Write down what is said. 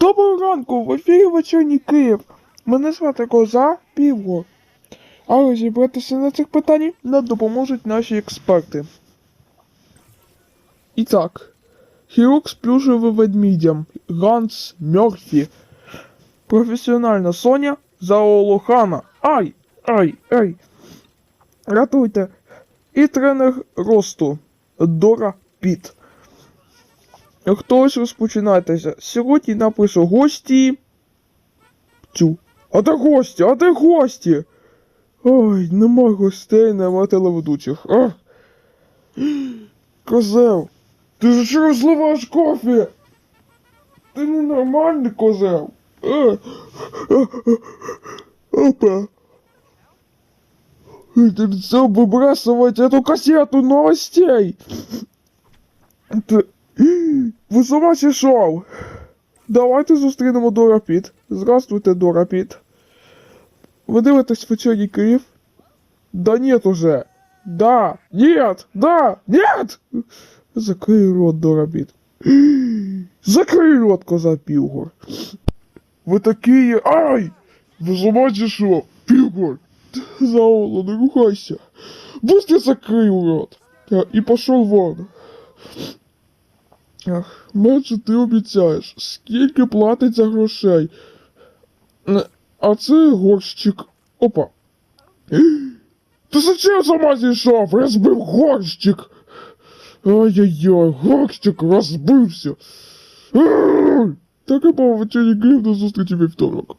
Доброго ранку, в ефірі вечірній Київ. Мене звати Коза Піво. А розібратися на цих питаннях нам допоможуть наші експерти. І так, хірург з плюшевим ведмідям Ганс Мьорфі. Професіональна Соня Заолохана. Ай! Ай! Ай! Рятуйте! І тренер росту Дора Піт. Хтось розпочинайтеся. Сьогодні напишу гості. Цю. А де гості? А де гості? Ой, нема гостей, нема телеведучих. А? Козел, ти ж що розливаєш кофе? Ти ненормальний козел. А? А, а, Опа. Ты все выбрасывать эту кассету новостей. Ти... Ви з ума зійшов? Давайте зустрінемо Дора Піт. Здравствуйте, Дора Піт. Ви дивитесь вечірній Київ? Да нет уже. Да, нет, да, нет! Закрий рот, Дора Піт. Закрий рот, коза Пілгор. Ви такі... Ай! Ви з ума зійшов? Пілгор! Заоло, не рухайся. Быстро закрыл рот. І пошел вон. Ах, менше ти обіцяєш, скільки платить за грошей. А це горщик. Опа. Ти зачем сама зійшов? Розбив горщик. Ай-яй-яй, горщик розбився. Так і по вечері до зустрічі вівторок.